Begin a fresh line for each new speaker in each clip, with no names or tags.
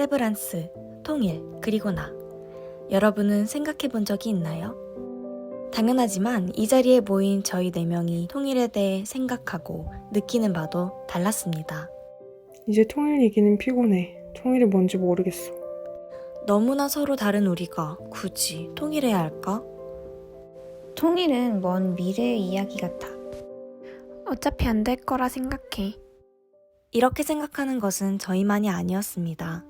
세브란스, 통일, 그리고 나. 여러분은 생각해 본 적이 있나요? 당연하지만 이 자리에 모인 저희 네 명이 통일에 대해 생각하고 느끼는 바도 달랐습니다.
이제 통일 얘기는 피곤해. 통일이 뭔지 모르겠어.
너무나 서로 다른 우리가 굳이 통일해야 할까?
통일은 먼 미래의 이야기 같아.
어차피 안 될 거라 생각해.
이렇게 생각하는 것은 저희만이 아니었습니다.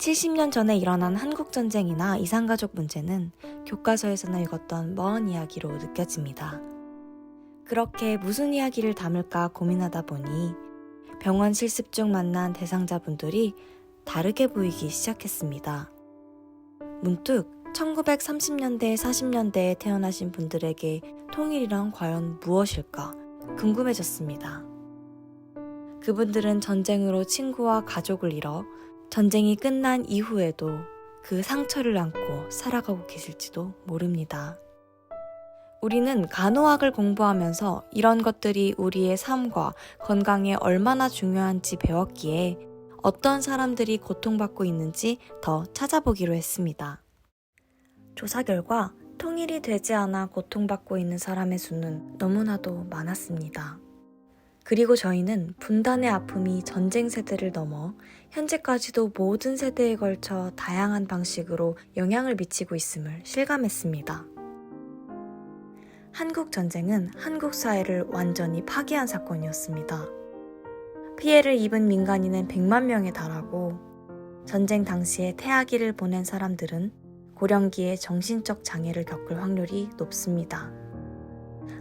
70년 전에 일어난 한국전쟁이나 이산가족 문제는 교과서에서나 읽었던 먼 이야기로 느껴집니다. 그렇게 무슨 이야기를 담을까 고민하다 보니 병원 실습 중 만난 대상자분들이 다르게 보이기 시작했습니다. 문득 1930년대, 40년대에 태어나신 분들에게 통일이란 과연 무엇일까 궁금해졌습니다. 그분들은 전쟁으로 친구와 가족을 잃어 전쟁이 끝난 이후에도 그 상처를 안고 살아가고 계실지도 모릅니다. 우리는 간호학을 공부하면서 이런 것들이 우리의 삶과 건강에 얼마나 중요한지 배웠기에 어떤 사람들이 고통받고 있는지 더 찾아보기로 했습니다. 조사 결과 통일이 되지 않아 고통받고 있는 사람의 수는 너무나도 많았습니다. 그리고 저희는 분단의 아픔이 전쟁 세대를 넘어 현재까지도 모든 세대에 걸쳐 다양한 방식으로 영향을 미치고 있음을 실감했습니다. 한국 전쟁은 한국 사회를 완전히 파괴한 사건이었습니다. 피해를 입은 민간인은 100만 명에 달하고 전쟁 당시에 태아기를 보낸 사람들은 고령기에 정신적 장애를 겪을 확률이 높습니다.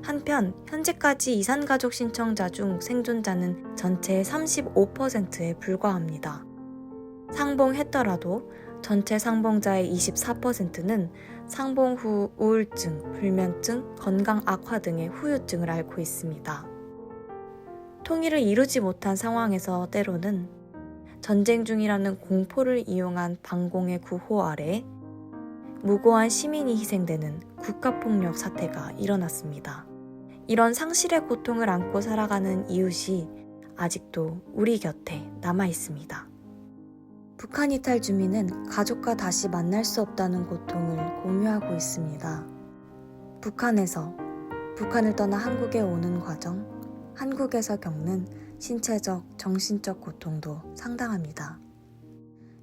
한편 현재까지 이산가족 신청자 중 생존자는 전체의 35%에 불과합니다. 상봉했더라도 전체 상봉자의 24%는 상봉 후 우울증, 불면증, 건강 악화 등의 후유증을 앓고 있습니다. 통일을 이루지 못한 상황에서 때로는 전쟁 중이라는 공포를 이용한 방공의 구호 아래 무고한 시민이 희생되는 국가폭력 사태가 일어났습니다. 이런 상실의 고통을 안고 살아가는 이웃이 아직도 우리 곁에 남아 있습니다. 북한 이탈 주민은 가족과 다시 만날 수 없다는 고통을 공유하고 있습니다. 북한에서 북한을 떠나 한국에 오는 과정, 한국에서 겪는 신체적, 정신적 고통도 상당합니다.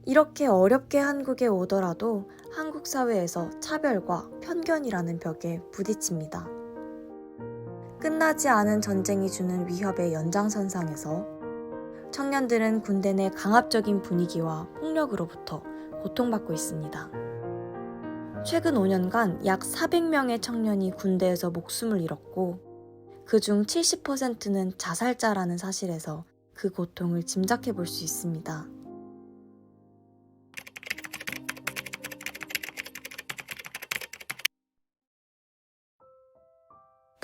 이렇게 어렵게 한국에 오더라도 한국 사회에서 차별과 편견이라는 벽에 부딪힙니다. 끝나지 않은 전쟁이 주는 위협의 연장선상에서 청년들은 군대 내 강압적인 분위기와 폭력으로부터 고통받고 있습니다. 최근 5년간 약 400명의 청년이 군대에서 목숨을 잃었고 그 중 70%는 자살자라는 사실에서 그 고통을 짐작해 볼 수 있습니다.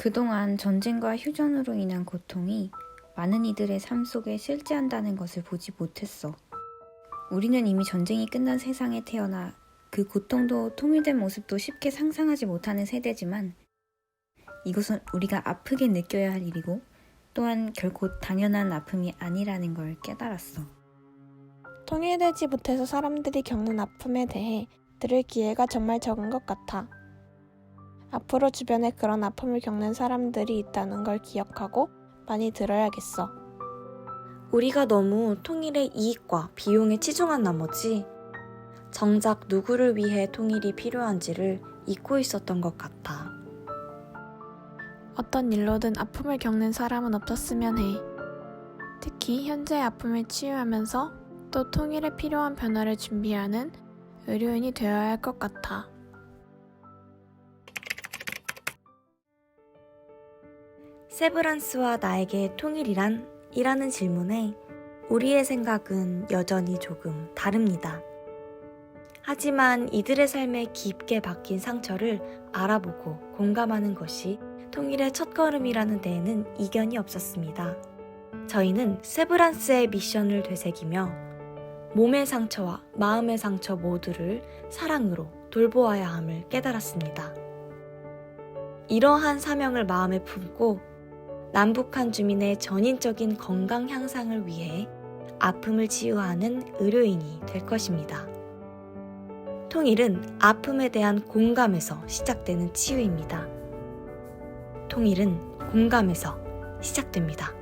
그동안 전쟁과 휴전으로 인한 고통이 많은 이들의 삶 속에 실제한다는 것을 보지 못했어. 우리는 이미 전쟁이 끝난 세상에 태어나 그 고통도 통일된 모습도 쉽게 상상하지 못하는 세대지만 이것은 우리가 아프게 느껴야 할 일이고 또한 결코 당연한 아픔이 아니라는 걸 깨달았어.
통일되지 못해서 사람들이 겪는 아픔에 대해 들을 기회가 정말 적은 것 같아. 앞으로 주변에 그런 아픔을 겪는 사람들이 있다는 걸 기억하고 많이 들어야겠어.
우리가 너무 통일의 이익과 비용에 치중한 나머지 정작 누구를 위해 통일이 필요한지를 잊고 있었던 것 같아.
어떤 일로든 아픔을 겪는 사람은 없었으면 해. 특히 현재의 아픔을 치유하면서 또 통일에 필요한 변화를 준비하는 의료인이 되어야 할 것 같아.
세브란스와 나에게 통일이란? 이라는 질문에 우리의 생각은 여전히 조금 다릅니다. 하지만 이들의 삶에 깊게 박힌 상처를 알아보고 공감하는 것이 통일의 첫걸음이라는 데에는 이견이 없었습니다. 저희는 세브란스의 미션을 되새기며 몸의 상처와 마음의 상처 모두를 사랑으로 돌보아야 함을 깨달았습니다. 이러한 사명을 마음에 품고 남북한 주민의 전인적인 건강 향상을 위해 아픔을 치유하는 의료인이 될 것입니다. 통일은 아픔에 대한 공감에서 시작되는 치유입니다. 통일은 공감에서 시작됩니다.